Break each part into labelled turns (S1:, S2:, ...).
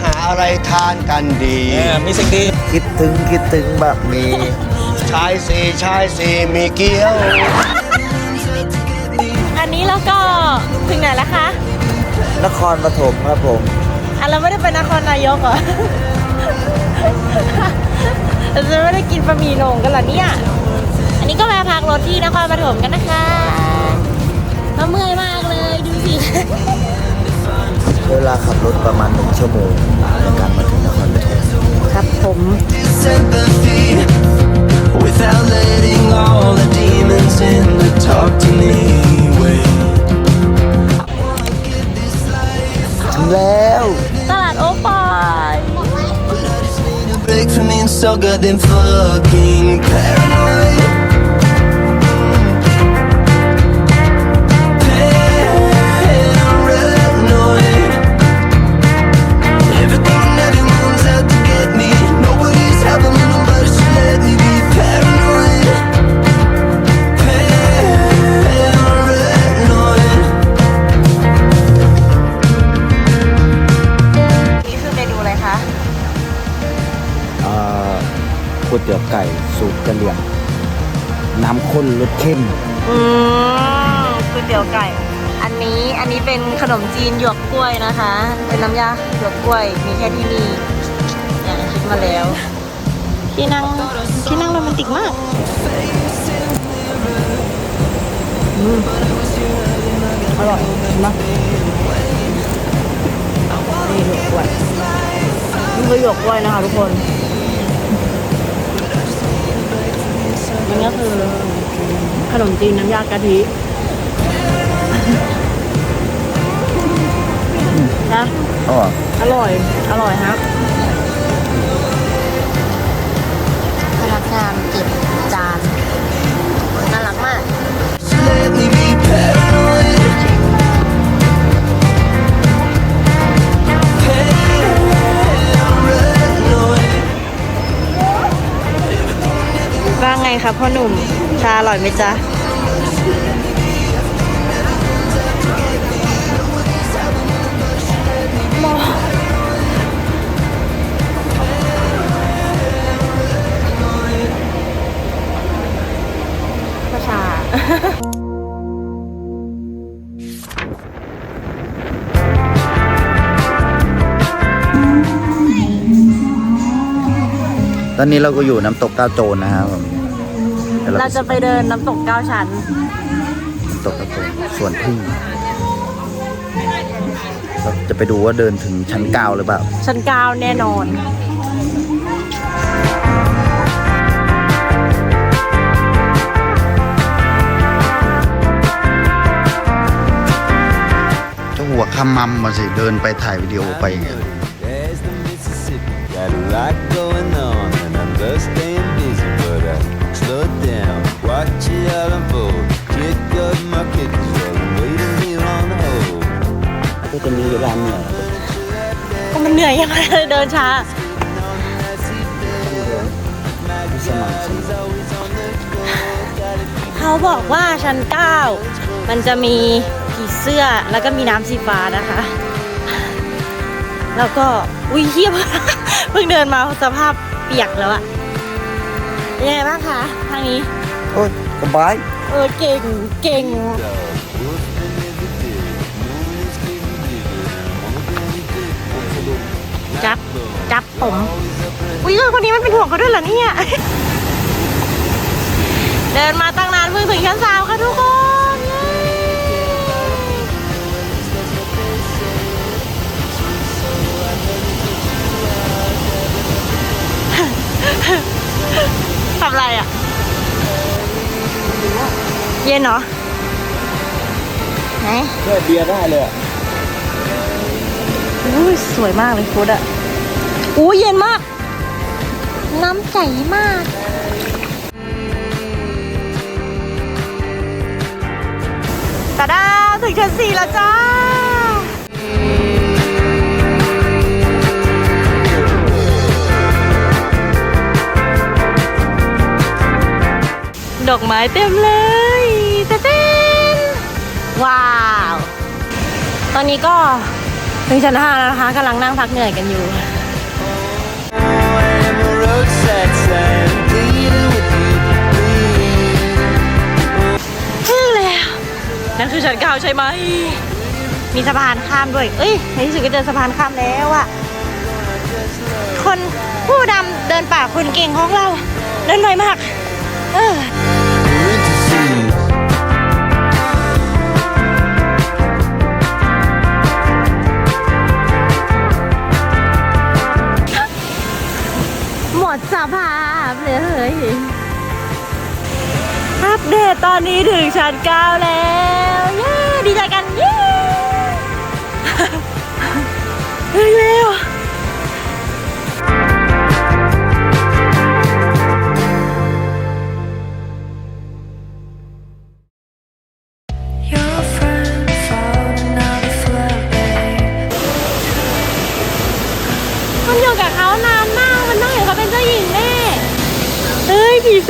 S1: หา
S2: อะไรทานกันดี
S3: มีสิ่งดี
S4: คิดถึงคิดถึงแบบมี
S2: ชายสี่ชายสี่มีเกี้ยว
S1: อันนี้แล้วก็ถึงไหนแล้วคะ
S4: นครปฐมครับผม
S1: อันเราไม่ได้เป็นนครนายกเหรอ เราจะไม่ได้กินบะหมี่โหน่งกันเหรอเนี่ย อันนี้ก็มาพักรถที่นครปฐมกันนะคะเราเมื่อยมากเลยดูสิ
S4: เวลาขับรถประมาณหนึ่งชั่วโมงในการมาถึงนครปฐม
S1: ครับผม
S5: sympathy without letting all the demons in to talk to me. Wait.
S4: ถึงแล้ว
S1: ตลาดโอปอย
S5: Need a break from being so goddamn fucking paranoid. Paranoid.
S4: วยเตี๋ยวไก่สูตรกะเหรี่ยง น้ำข้นรสเข้ม
S1: อืมก๋วยเตี๋ยวไก่ อันนี้อันนี้เป็นขนมจีนหยวกกล้วยนะคะ เป็นน้ำยาหยวกกล้วย มีแค่ที่นี่เนี่ยคิดมาแล้ว ที่นั่งที่นั่งโรแมนติกมากอืมอร่อยมากนี่หยวกกล้วยนี่คือหยวกกล้วยนะคะทุกคน ก็คือ ขนมจีนน้ำยากะทินะ
S4: อ๋อ
S1: อร่อย อร่อยครับพนักงานเก็บจานน่ารักมาก ว่าไงครับพ่อหนุ่ม ชาอร่อยไหมจ๊ะก็ชา
S4: ตอนนี้เราก็อยู่น้ำตกก้าวโจรนะครับผมดี๋ยว
S1: เราจะไปเดินน้ำตกเก้าชั้น
S4: น้ำตกก้าวโจรส่วนพึ่งเราจะไปดูว่าเดินถึงชั้นเก้าหรือเปล่า
S1: ชั้นเก้าแน่นอน
S4: เจ้าหัวขมำมาสิ เดินไปถ่ายวิดีโอไปอย่างเงี้ย
S6: There's the Mississippi, got a
S4: ก็จะมีเวลาเหนื่อย
S1: ก็มันเหนื่อยยังไงเดินช้า
S4: สมัครสมัคร
S1: เขาบอกว่าชั้นเก้ามันจะมีผีเสื้อแล้วก็มีน้ำสีฟ้านะคะ แล้วก็อุ้ยเฮียเพิ่งเดินมาสภาพเปียกแล้วอะเป็นยังไงบ้างคะทางนี้
S4: โอ้ยสบาย
S1: เออเก่งเก่ง จับ จับผมอุ้ยเออคนนี้มันเป็นห่วงเขาด้วยเหรอเนี่ย เดินมาตั้งนานเพิ่งถึงชั้นสามค่ะทุกคนเย้ทำอะไรอะ เย็นเหรอ ไหน
S4: แค่เบียร์ได้เลยอะ
S1: อุ้ยสวยมากเลยฟุตอะอู้เย็นมาก น้ำใสมากตาดาถึงชั้นสี่แล้วจ้าดอกไม้เต็มเลยเต็นว้าว ตอนนี้ก็ ถึงชั้นห้าแล้วนะคะกำลังนั่งพักเหนื่อยกันอยู่ ถึงแล้ว นั่นคือชั้นเก้าใช่ไหม มีสะพานข้ามด้วย เอ้ย ในที่สุดก็เจอสะพานข้ามแล้วอะคนผู้ดำเดินป่าคนเก่งของเรา เดินไวมาก เออ ดสภาพเลย อัปเดตตอนนี้ถึงชั้นเก้าแล้ว เย้ ดีใจกัน เย้ ถึงแล้ว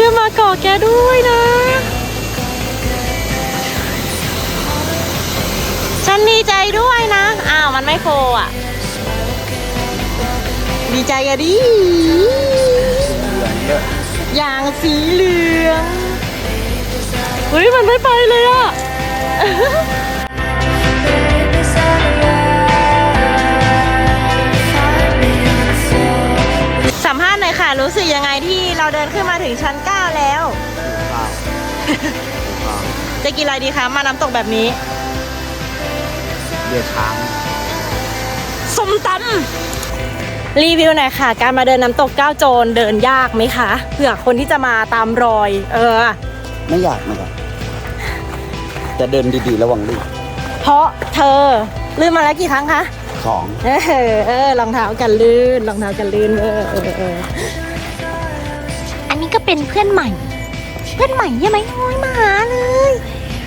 S1: ฮ้ยผีเสื้อมาเกาะแกด้วยนะ ฉันดีใจด้วยนะ อ้าว มันไม่โฟอะ ดีใจอะดิอย่างสีเหลืองเฮ้ย มันไม่ไปเลยอะสัมภาษณ์หน่อยค่ะ รู้สึกยังไงที่เราเดินขึ้นมาถึงชั้น 9 จะกินอะไรดีคะ มาน้ำตกแบบนี้
S4: เรือช้าง
S1: ส้มตำรีวิวหน่อยค่ะ การมาเดินน้ำตกก้าวโจรเดินยากไหมคะเผื่อคนที่จะมาตามรอย เออ
S4: ไม่อยากนะครับแต่เดินดีๆระวังลื่น
S1: เพราะเธอลื่นมาแล้วกี่ครั้งคะ
S4: ของ
S1: เออเออรองเท้ากันลื่นรองเท้ากันลื่นเออเออเอออันนี้ก็เป็นเพื่อนใหม่ เพื่อนใหม่ใช่ไหมโอ้ยมาหาเลย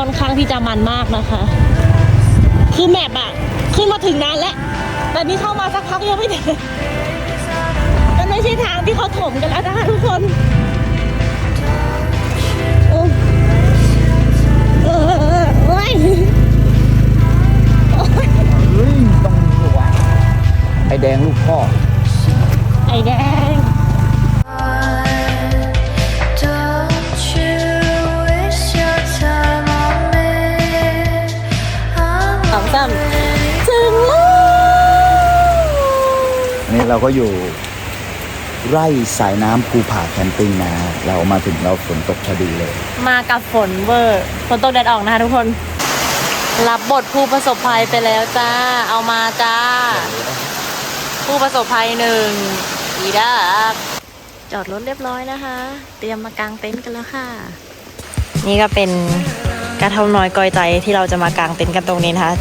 S1: ค่อนข้างที่จะมันมากนะคะ คือแมปอะขึ้นมาถึงนานแล้ว แต่นี่เข้ามาสักพักยังไม่ถึงมันไม่ใช่ทางที่เขาถมกันแล้วนะคะทุกคนโอ้เออโอ้ย
S4: เฮ้ยต้องระวังไอแดงลูกพ่อ
S1: ไอแดง
S4: เราก็อยู่ไร่สายน้ำภูผาแคมปิ้งนะเรามาถึงเราฝนตกพอดีเลย
S1: มากับฝนเวอร์ฝนตกแดดออกนะคะทุกคน รับบทผู้ประสบภัยไปแล้วจ้า เอามาจ้า ผู้ประสบภัยหนึ่งอีดับจอดรถเรียบร้อยนะคะ เตรียมมากางเต็นท์กันแล้วค่ะ นี่ก็เป็นกระท่อมน้อยกอยใจที่เราจะมากางเต็นท์กันตรงนี้นะคะ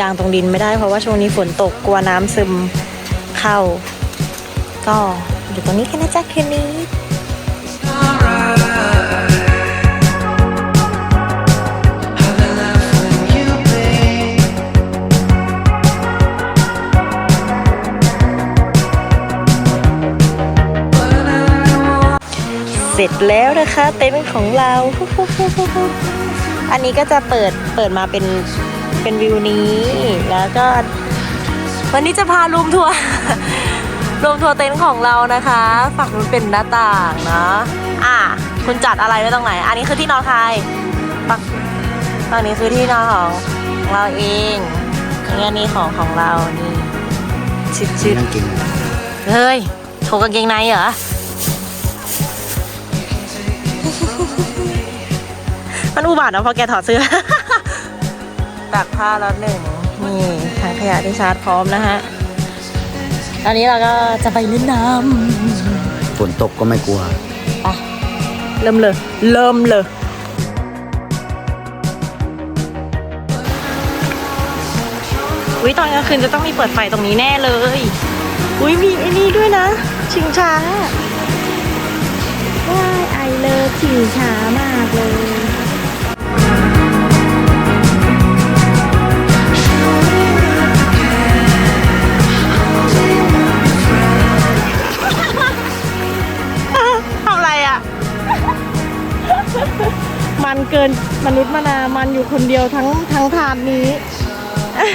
S1: กางตรงดินไม่ได้เพราะว่าช่วงนี้ฝนตกกลัวน้ำซึม เข้า ก็อยู่ตรงนี้กันนะจ๊ะคืนนี้เสร็จแล้วนะคะเต็นท์ของเรา อันนี้ก็จะเปิดเปิดมาเป็นเป็นวิวนี้ แล้วก็ วันนี้จะพารูมทัวร์รูมทัวร์เต็นท์ของเรานะคะ ฝั่งนู้นเป็นหน้าต่างนะอะคุณจัดอะไรไว้ตรงไหน อันนี้คือที่นอนใครฝั่งฝั่งนี้คือที่นอนของเราเองนี่อันนี้ของของเรานี่ชิดชิด
S4: นั่งกิน
S1: เฮ้ยโถกางเกงในเหรอมันมันอุบาทนะพอแกถอดเสื้อตากผ้าแล้วหนึ่ง นี่ถังขยะที่ชาร์จพร้อมนะฮะ ตอนนี้เราก็จะไปเล่นน้
S4: ฝนตกก็ไม่กลัวำ
S1: ไปเริ่มเลย เริ่มเลย อุ้ยตอนกลางคืนจะต้องมีเปิดไฟตรงนี้แน่เลย อุ้ยมีไอ้นี่ด้วยนะ ชิงช้าว้ายไอเลิฟชิงช้ามากเลย มันเกินมนุษย์มนามันอยู่คนเดียวทั้งทั้งทานนี้ เออ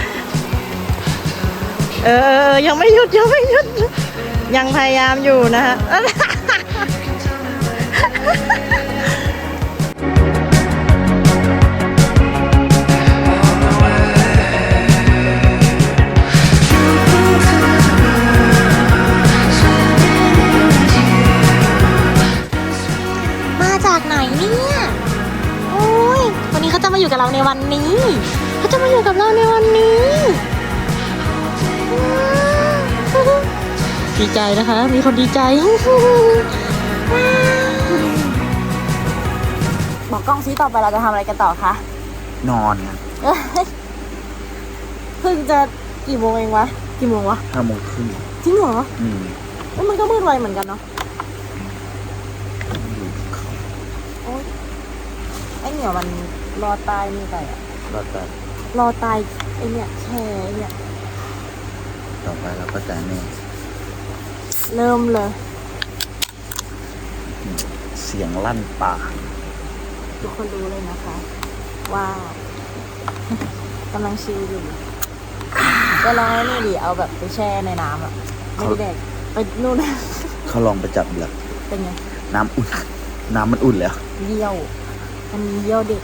S1: เออเออยังไม่หยุดยังไม่หยุด ยังพยายามอยู่นะฮะ ยวันนี้เขาจะมาอยู่กับเราในวันนี้เขาจะมาอยู่กับเราในวันนี้ดีใจนะคะ มีคนดีใจ บอกกล้องซิต่อไปเราจะทำอะไรกันต่อคะ
S4: นอนนะ
S1: เอ้ยเพิ่งจะกี่โมงเองวะกี่โมงวะ
S4: ห้าโมงครึ่ง
S1: จริงเหรอ
S4: อืม
S1: เอ้ยมันก็มืดไวเหมือนกันเนาะโอ๊ยไอเหนียวมัน รอตายนี่ไปอะ
S4: เราจะ
S1: รอตายไอเนี่ยแช่ไอเนี่ย
S4: ต่อไปเราก็จะเนี่ย
S1: เริ่มเลย
S4: เสียงลั่นป่า
S1: ทุกคนรู้เลยนะคะ ว่ากำลังชิลอยู่ก็ลองไอ้นี่ดิเอาแบบไปแช่ในน้ำอะไม่ได้แดกไปนู่น
S4: เขาลองไปจับเหลือ
S1: เป็นไง
S4: น้ำอุ่น น้ำมันอุ่นแล้ว
S1: เยี่ยวมันมีเยี่ยวเด็ก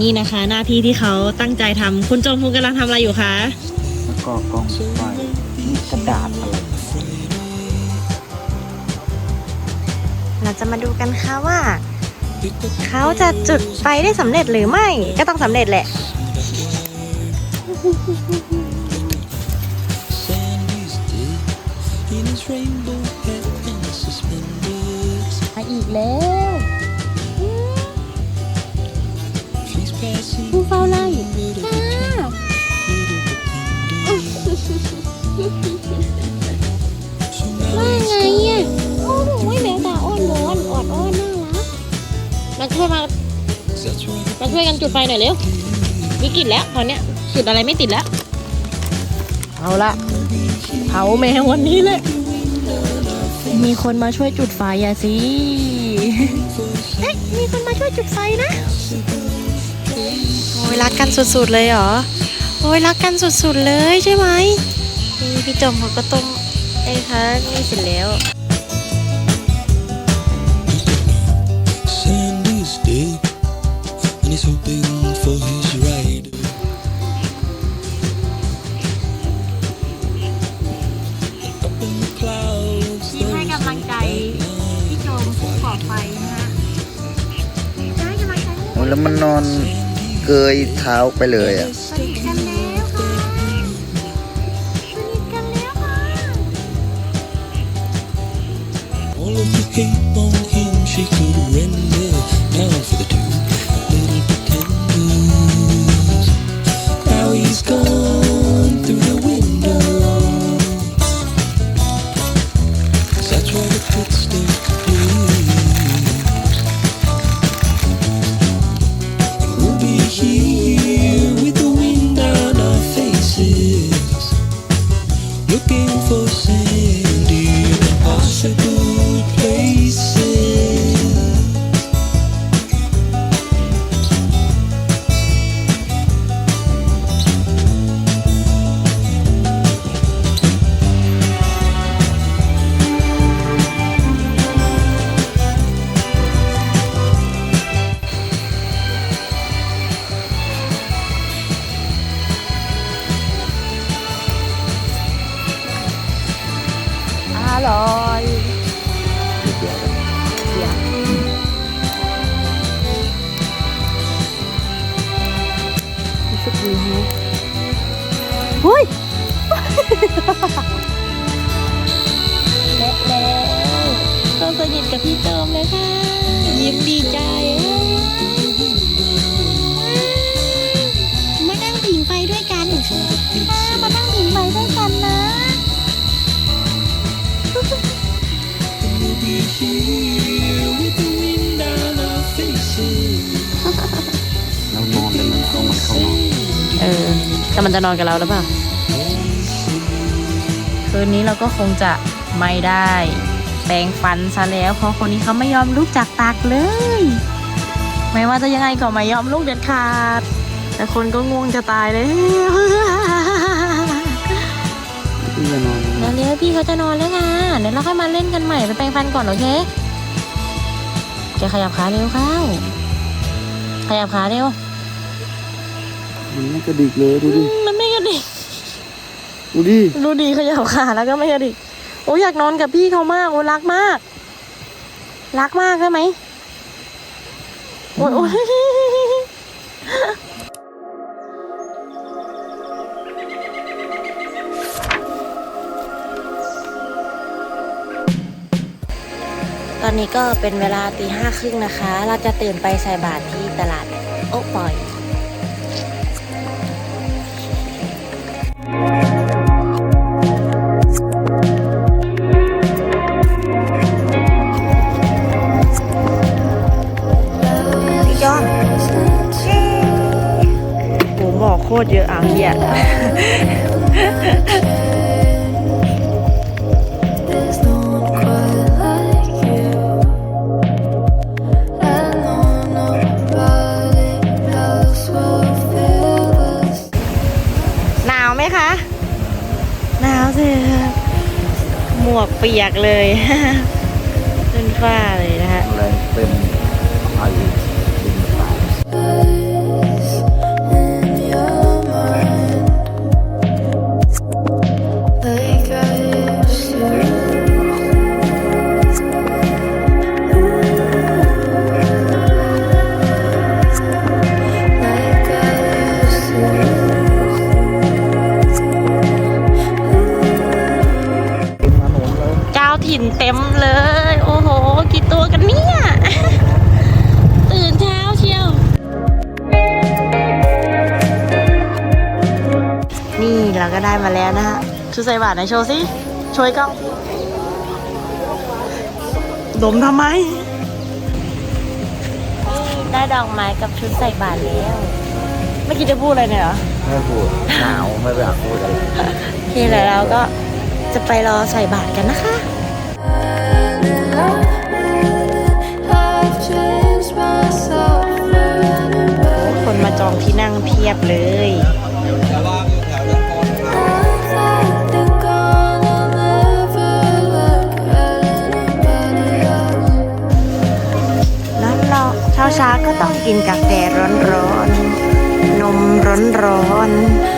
S1: นี่นะคะ หน้าที่ที่เขาตั้งใจทำคุณจงภูกำลังทำอะไรอยู่คะ
S4: แล้วก็กล้องไฟมีกระดาษอะไร
S1: เราจะมาดูกันค่ะว่า เขาจะจุดไฟได้สำเร็จหรือไม่ ก็ต้องสำเร็จแหละมาอีกแล้ว ผู้เฝ้าไล่ว่าไงอะโอ้โหแมวตาอ้อนวอนออดอ้อนน่ารักมาช่วยมามาช่วยกันจุดไฟหน่อยเร็วมีกลิ่นแล้วตอนเนี้ยจุดอะไรไม่ติดแล้ว เอาละเผาแมววันนี้เลยมีคนมาช่วยจุดไฟอะสิเฮ้ยมีคนมาช่วยจุดไฟนะ อ้ยรักกันสุดๆเลยเหรอ โอ้ยรักกันสุดๆเลยใช่ไหมนี่พี่จอมเขาก็ต้มไอ้คะนี่เสร็จแล้ว
S5: Sandy's dead, and he's hoping for his ride. Up in the clouds,
S1: ทีมให้กำลังใจพี่โจมผู้ก่อไฟนะฮะจะให้กำลังใจ
S4: โอ้แล้วมันนอน เกยเท้าไปเลยอะ
S1: สนิทกันแล้วค่ะสนิทกันแล้วค่ะ
S5: all of the hate on him she could render. Now for the two little pretenders. Now he's gone
S1: แต่มันจะนอนกับเราหรือเปล่า คืนนี้เราก็คงจะไม่ได้ แปรงฟันซะแล้ว เพราะคนนี้เขาไม่ยอมลุกจากตักเลย ไม่ว่าจะยังไงก็ไม่ยอมลุกเด็ดขาด แต่คนก็ง่วงจะตายเลย
S4: พี่จะนอน
S1: แล้วเร็วพี่เขาจะนอนแล้วไงเดี๋ยวเราค่อยมาเล่นกันใหม่ไปแปรงฟันก่อนโอเคแกขยับขาเร็วเข้า ขยับขาเร็ว
S4: มันไม่กระดิกเลยดูดิ
S1: มันไม่กระดิก
S4: ดูดิ
S1: ดูดีขยับขาแล้วก็ไม่กระดิก โอ้ยอยากนอนกับพี่เขามาก โอ้รักมาก รักมากใช่ไหมโอ้ยโอ้ยตอนนี้ก็เป็นเวลาตีห้าครึ่งนะคะ เราจะตื่นไปใส่บาตรที่ตลาดโอ๊ปอย ตรเยอะอะเฮีย
S7: There's no one quite like you. I know nobody else will feel this.
S1: หนาวไหมคะ หนาวสิหมวกเปียกเลยขึ้นฟ้าเลยนะคะ
S4: อะไรเต็ม
S1: ชุดใส่บาทไหนโชว์สิช่วยกล้องดมทำไมนี่ได้ดอกไม้กับชุดใส่บาทแล้วเมื่อกี้จะพูดอะไรเนี่ยเหรอ
S4: ไม่พูดหนาวไม่อยากพูดอะไร
S1: โอเคแล้วเราก็จะไปรอใส่บาทกันนะคะ
S7: I've changed myself for anybody.
S1: คนมาจองที่นั่งเพียบเลย ช้าๆก็ต้องกินกาแฟร้อนๆ นมร้อนๆ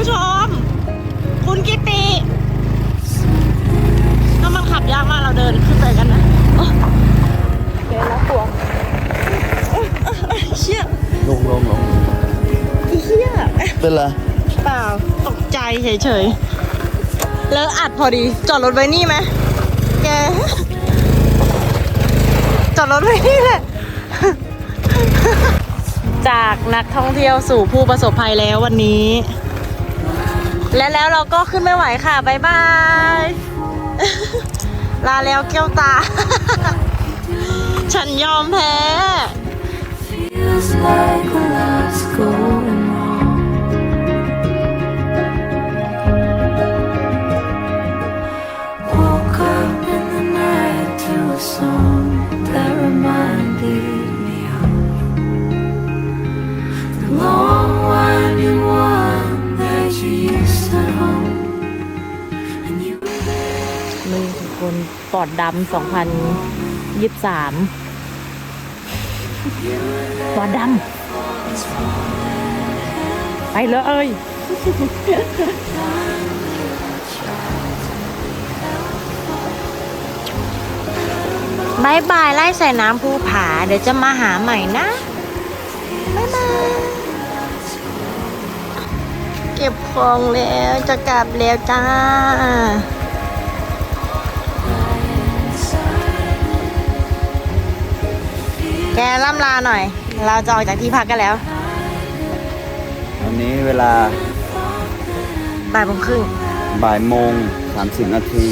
S1: ผู้ชม คุณกิติถ้ามันขับยากมากเราเดินขึ้นไปกันนะโอ้เดินแล้วกลัวโอ๊ยเอ้ยเอ้ยเชี่ย
S4: ลงลงลง
S1: เชี่ย
S4: เป็นไร
S1: เปล่าตกใจเฉยๆแล้วอัดพอดีจอดรถไว้นี่ไหมแกจอดรถไว้นี่แหละจากนักท่องเที่ยวสู่ผู้ประสบภัยแล้ววันนี้ และแล้วเราก็ขึ้นไม่ไหวค่ะบายบาย ลาแล้วเกี้ยวตา ฉันยอมแพ้
S7: Feels like a lot's going
S1: คนปอดดำสองพันยี่สามปอดดำไปเลยบายบายไล่ใส่น้ำภูผา เดี๋ยวจะมาหาใหม่นะบายบาย เก็บของแล้วจะกลับแล้วจ้า กล่ำลาหน่อย เราจะออกจากที่พักกันแล้ว
S4: วันนี้เวลา
S1: บ่ายโมงครึ่ง
S4: บ่ายโมง30นาที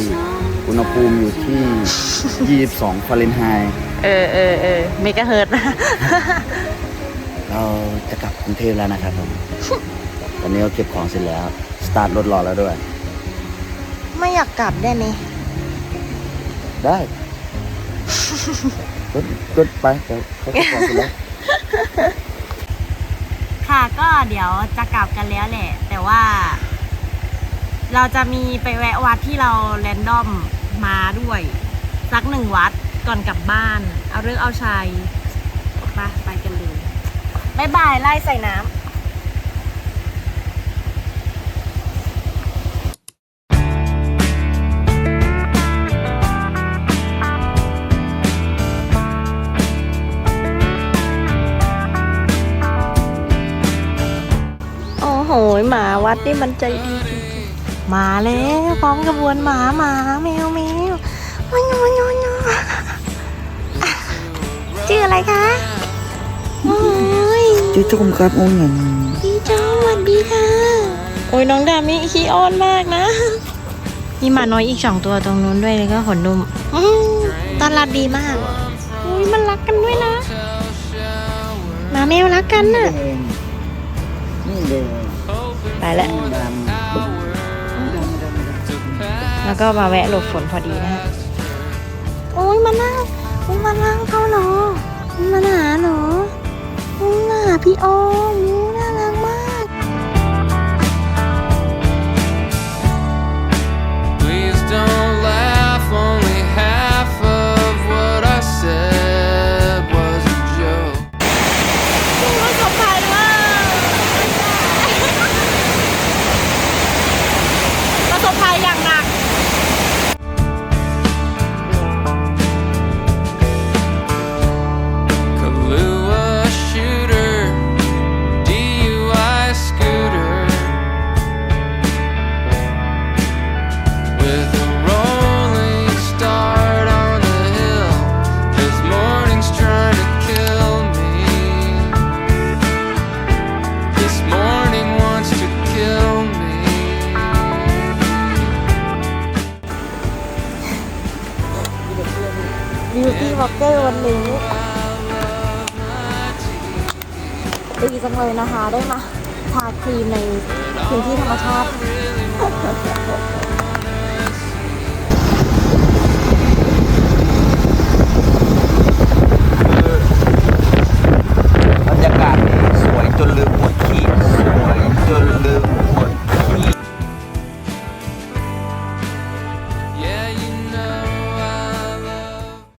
S4: อุณหภูมิอยู่ที่ 22ฟาเรนไฮต์
S1: เออเออเออเมกะเฮิร์ต
S4: เราจะกลับกรุงเทพแล้วนะครับผม ตอนนี้ก็เก็บของเสร็จแล้ว สตาร์ทรถรอแล้วด้วย
S1: ไม่อยากกลับได้ไหม
S4: ได้ ก็ก็ไปเดี๋ยวเขาจะบองเสร็จแล้ว
S1: ค่ะก็เดี๋ยวจะกลับกันแล้วแหละ แต่ว่า เราจะมีไปแวะวัดที่เราแรนดอมมาด้วย สักหนึ่งวัดก่อนกลับบ้าน เอาเรื่องเอาชัยไปไปกันเลยบายบายไล่ใส่น้ำ โอ้โหหมาวัดนี่มันใจดีจริงๆมาแล้วพร้อมกระบวนหมาหมาแมวแมววันยวันยวันยชื่ออะไรคะโอ้ย
S4: จุ๊จุ่มครับโอ้ย
S1: พี่เจ้าสวัสดีค่ะ โอ้ยน้องดามิขี้อ้อนมากนะ มีหมาน้อยอีกสองตัวตรงนู้นด้วยแล้วก็ขนนุ่มอื้อต้อนรับดีมากอุ้ยมันรักกันด้วยนะหมาแมวรักกันน่ะ
S4: นี่เลย
S1: ไป แล้ว
S4: ด
S1: แล้วก็มาแวะหลบฝนพอดีนะฮะโอ้ยมานั่งโอ้ยมานั่งเขาเหรอมาหาเหรอโอ้ยมาหาพี่ออมโอ้ยน่ารักมาก
S8: Please don't
S1: บิวตี้วอล์กเกอร์วันนี้ดีจังเลยนะคะ ได้มาทาครีมในพื้นที่ธรรมชาติ